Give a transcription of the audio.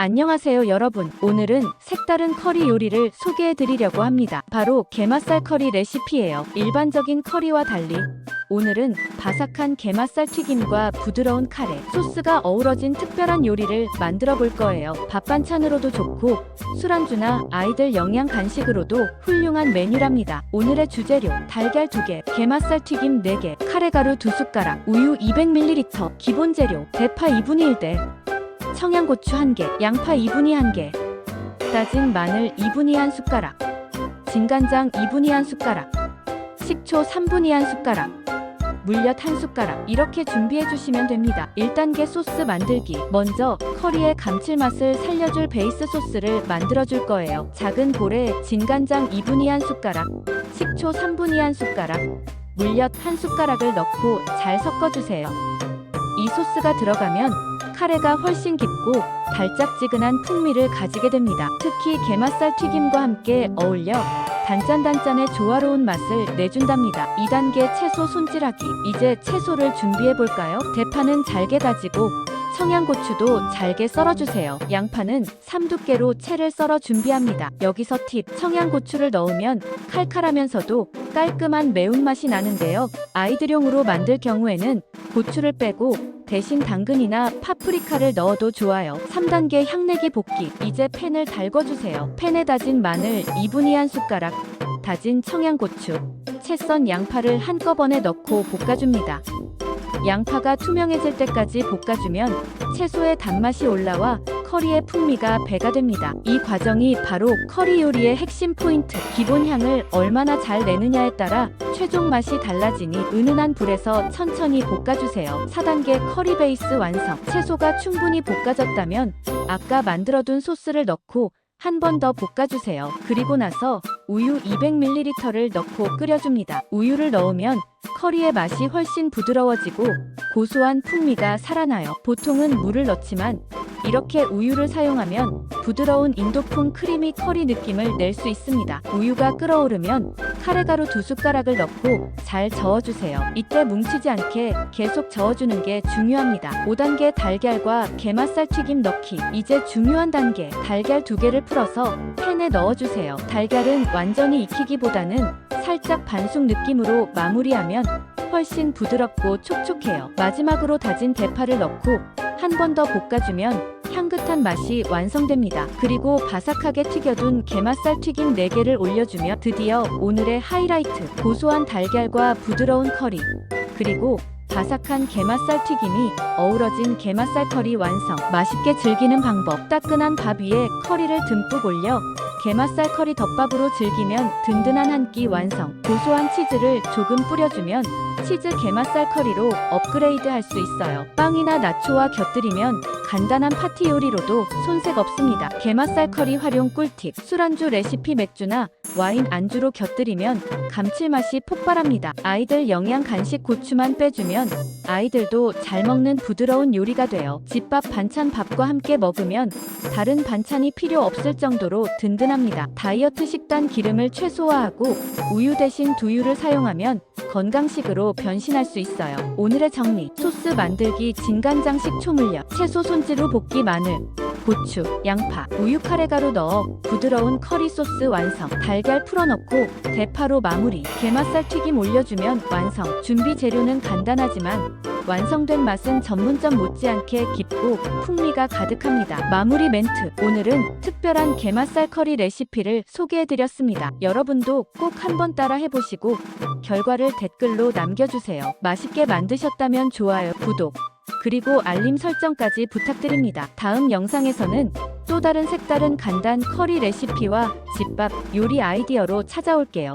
안녕하세요 여러분. 오늘은 색다른 커리 요리를 소개해 드리려고 합니다. 바로 게맛살 커리 레시피예요. 일반적인 커리와 달리 오늘은 바삭한 게맛살 튀김과 부드러운 카레, 소스가 어우러진 특별한 요리를 만들어 볼 거예요. 밥 반찬으로도 좋고 술안주나 아이들 영양 간식으로도 훌륭한 메뉴랍니다. 오늘의 주재료 달걀 2개, 게맛살 튀김 4개, 카레 가루 2숟가락, 우유 200ml, 기본 재료 대파 2분의 1대, 청양고추 1개, 양파 2분의 1개, 다진 마늘 2분의 1 숟가락, 진간장 2분의 1 숟가락, 식초 3분의 1 숟가락, 물엿 1 숟가락 이렇게 준비해 주시면 됩니다. 1단계 소스 만들기 먼저 커리의 감칠맛을 살려줄 베이스 소스를 만들어 줄 거예요. 작은 볼에 진간장 2분의 1 숟가락, 식초 3분의 1 숟가락, 물엿 1 숟가락을 넣고 잘 섞어주세요. 이 소스가 들어가면 카레가 훨씬 깊고 달짝지근한 풍미를 가지게 됩니다. 특히 게맛살 튀김과 함께 어울려 단짠단짠의 조화로운 맛을 내준답니다. 2단계 채소 손질하기. 이제 채소를 준비해 볼까요? 대파는 잘게 다지고 청양고추도 잘게 썰어주세요. 양파는 3두께로 채를 썰어 준비합니다. 여기서 팁, 청양고추를 넣으면 칼칼하면서도 깔끔한 매운맛이 나는데요. 아이들용으로 만들 경우에는 고추를 빼고 대신 당근이나 파프리카를 넣어도 좋아요. 3단계 향내기 볶기. 이제 팬을 달궈주세요. 팬에 다진 마늘 2분의 1 숟가락, 다진 청양고추, 채 썬 양파를 한꺼번에 넣고 볶아줍니다. 양파가 투명해질 때까지 볶아주면 채소의 단맛이 올라와 커리의 풍미가 배가 됩니다. 이 과정이 바로 커리 요리의 핵심 포인트. 기본 향을 얼마나 잘 내느냐에 따라 최종 맛이 달라지니 은은한 불에서 천천히 볶아주세요. 4단계 커리 베이스 완성. 채소가 충분히 볶아졌다면 아까 만들어둔 소스를 넣고 한 번 더 볶아주세요. 그리고 나서 우유 200ml를 넣고 끓여줍니다. 우유를 넣으면 커리의 맛이 훨씬 부드러워지고 고소한 풍미가 살아나요. 보통은 물을 넣지만 이렇게 우유를 사용하면 부드러운 인도풍 크리미 커리 느낌을 낼 수 있습니다. 우유가 끓어오르면 카레가루 두 숟가락을 넣고 잘 저어주세요. 이때 뭉치지 않게 계속 저어주는 게 중요합니다. 5단계 달걀과 게맛살 튀김 넣기. 이제 중요한 단계 달걀 두 개를 풀어서 팬에 넣어주세요. 달걀은 완전히 익히기보다는 살짝 반숙 느낌으로 마무리하면 훨씬 부드럽고 촉촉해요. 마지막으로 다진 대파를 넣고 한 번 더 볶아주면 향긋한 맛이 완성됩니다. 그리고 바삭하게 튀겨둔 게맛살 튀김 4개를 올려주며 드디어 오늘의 하이라이트 고소한 달걀과 부드러운 커리 그리고 바삭한 게맛살 튀김이 어우러진 게맛살 커리 완성. 맛있게 즐기는 방법. 따끈한 밥 위에 커리를 듬뿍 올려 게맛살 커리 덮밥으로 즐기면 든든한 한 끼 완성. 고소한 치즈를 조금 뿌려주면 치즈 게맛살 커리로 업그레이드 할 수 있어요. 빵이나 나초와 곁들이면 간단한 파티 요리로도 손색 없습니다. 게맛살 커리 활용 꿀팁. 술안주 레시피 맥주나 와인 안주로 곁들이면 감칠맛이 폭발합니다. 아이들 영양 간식 고추만 빼주면 아이들도 잘 먹는 부드러운 요리가 돼요. 집밥 반찬 밥과 함께 먹으면 다른 반찬이 필요 없을 정도로 든든합니다. 다이어트 식단 기름을 최소화하고 우유 대신 두유를 사용하면 건강식으로 변신할 수 있어요. 오늘의 정리. 소스 만들기 진간장 식초 물엿 채소 손질후 볶기 마늘 고추, 양파, 우유 카레가루 넣어 부드러운 커리 소스 완성. 달걀 풀어넣고 대파로 마무리. 게맛살 튀김 올려주면 완성. 준비 재료는 간단하지만 완성된 맛은 전문점 못지않게 깊고 풍미가 가득합니다. 마무리 멘트. 오늘은 특별한 게맛살 커리 레시피를 소개해드렸습니다. 여러분도 꼭 한번 따라 해보시고 결과를 댓글로 남겨주세요. 맛있게 만드셨다면 좋아요, 구독, 그리고 알림 설정까지 부탁드립니다. 다음 영상에서는 또 다른 색다른 간단 커리 레시피와 집밥 요리 아이디어로 찾아올게요.